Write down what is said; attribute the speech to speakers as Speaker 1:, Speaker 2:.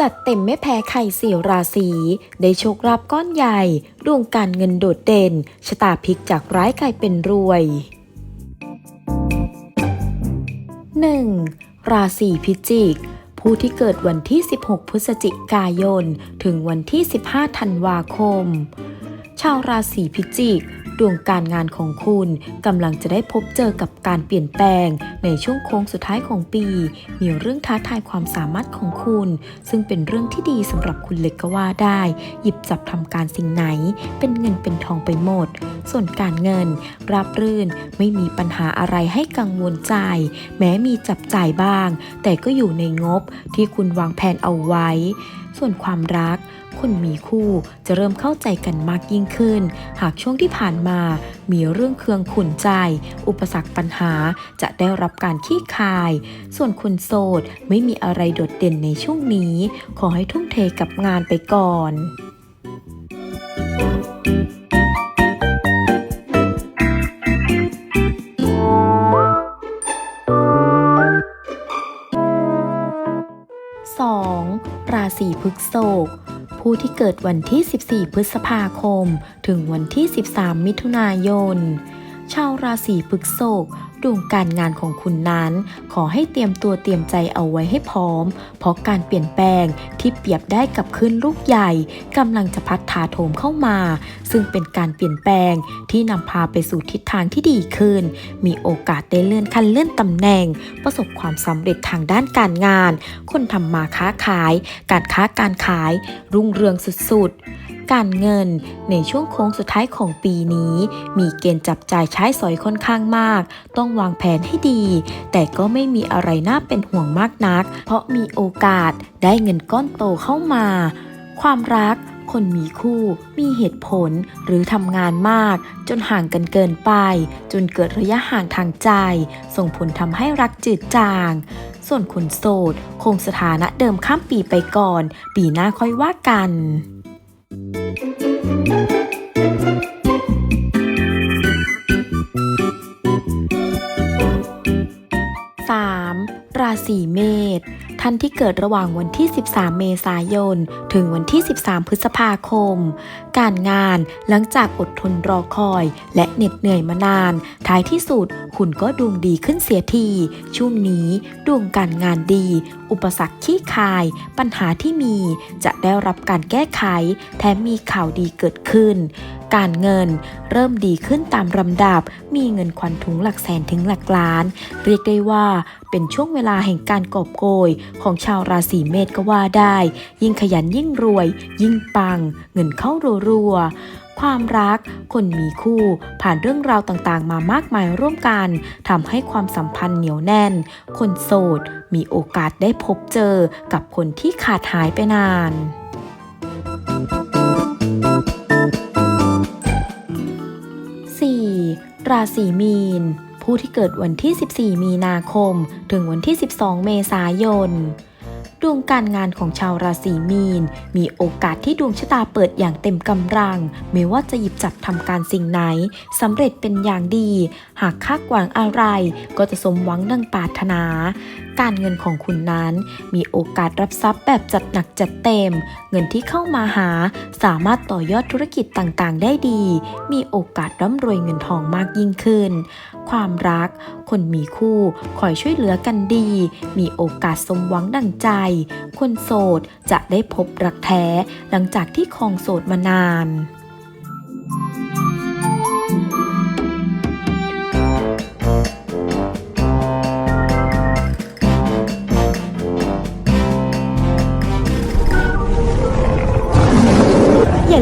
Speaker 1: จัดเต็มไม่แพ้ใครสี่ราศีได้โชคลาภก้อนใหญ่ดวงการเงินโดดเด่นชะตาพลิกจากร้ายกลายเป็นรวย 1. ราศีพิจิก ผู้ที่เกิดวันที่ 16 พฤศจิกายน ถึงวันที่ 15 ธันวาคม ชาวราศีพิจิก ดวงการงานของคุณกำลังจะได้พบเจอกับการเปลี่ยนแปลง ในช่วงโค้งสุดท้ายของปี มีเรื่องท้าทายความสามารถของคุณ ซึ่งเป็นเรื่องที่ดีสำหรับคุณเล็กก็ว่าได้ หยิบจับทำการสิ่งไหน เป็นเงินเป็นทองไปหมด ส่วนการเงิน ราบรื่นไม่มีปัญหาอะไรให้กังวลใจ แม้มีจับจ่ายบ้าง แต่ก็อยู่ในงบที่คุณวางแผนเอาไว้ ส่วนความรัก คนมีคู่จะเริ่มเข้าใจกันมากยิ่งขึ้น หากช่วงที่ผ่านมา มีเรื่องเคืองขุนใจ อุปสรรคปัญหาจะได้รับการขี้คาย ส่วนคนโสดไม่มีอะไรโดดเด่นในช่วงนี้ ขอให้ทุ่มเทกับงานไปก่อน 2. ราศีพฤษภผู้ที่เกิดวันที่ 14 พฤษภาคม ถึงวันที่ 13 มิถุนายน ชาวราศีพฤษภ ดวงการงานของคุณนั้น ขอให้เตรียมตัวเตรียมใจเอาไว้ให้พร้อม เพราะการเปลี่ยนแปลงที่เปรียบได้กับขึ้นลูกใหญ่กำลังจะพัดถาโถมเข้ามา ซึ่งเป็นการเปลี่ยนแปลงที่นำพาไปสู่ทิศทางที่ดีขึ้น มีโอกาสได้เลื่อนขั้นเลื่อนตำแหน่ง ประสบความสำเร็จทางด้านการงาน คนทำมาค้าขาย การค้าการขาย รุ่งเรืองสุดๆ การเงินในช่วงโค้งสุดท้ายของปีนี้ มีเกณฑ์จับจ่ายใช้สอยค่อนข้างมาก ต้องวางแผนให้ดี แต่ก็ไม่มีอะไรน่าเป็นห่วงมากนัก เพราะมีโอกาสได้เงินก้อนโตเข้ามา ความรักคนมีคู่ มีเหตุผลหรือทำงานมาก จนห่างกันเกินไป จนเกิดระยะห่างทางใจ ส่งผลทำให้รักจืดจาง ส่วนคนโสด คงสถานะเดิมข้ามปีไปก่อน ปีหน้าค่อยว่ากัน 3. ราศีเมษ ท่านที่เกิดระหว่างวันที่ 13 เมษายน ถึงวันที่ 13 พฤษภาคม การงานหลังจากอดทนรอคอย และเหน็ดเหนื่อยมานาน ท้ายที่สุดคุณก็ดวงดีขึ้นเสียที ช่วงนี้ดวงการงานดี อุปสรรคขี้คาย ปัญหาที่มีจะได้รับการแก้ไข แถมมีข่าวดีเกิดขึ้น การเงิน เริ่มดีขึ้นตามลำดับ มีเงินควันถุงหลักแสนถึงหลักล้าน เรียกได้ว่าเป็นช่วงเวลาแห่งการกอบโกย ของชาวราศีเมษก็ว่าได้ ยิ่งขยันยิ่งรวย ยิ่งปัง เงินเข้ารัวๆความรัก คนมีคู่ ผ่านเรื่องราวต่างๆ มามากมายร่วมกันทำให้ความสัมพันธ์เหนียวแน่น คนโสด มีโอกาสได้พบเจอกับคนที่ขาดหายไปนาน ราศีมีน ผู้ที่เกิดวันที่ 14 มีนาคม ถึงวันที่ 12 เมษายน ดวงการงานของชาวราศีมีน มีโอกาสที่ดวงชะตาเปิดอย่างเต็มกำลัง ไม่ว่าจะหยิบจับทำการสิ่งไหนสำเร็จเป็นอย่างดี หากคาดหวังอะไร ก็จะสมหวังดังปรารถนาการเงินของคุณนั้น มีโอกาสรับทรัพย์แบบจัดหนักจัดเต็ม เงินที่เข้ามาหา สามารถต่อยอดธุรกิจต่างๆ ได้ดี มีโอกาสร่ำรวยเงินทองมากยิ่งขึ้น ความรัก คนมีคู่คอยช่วยเหลือกันดี มีโอกาสสมหวังดังใจ คนโสดจะได้พบรักแท้ หลังจากที่คองโสดมานานอย่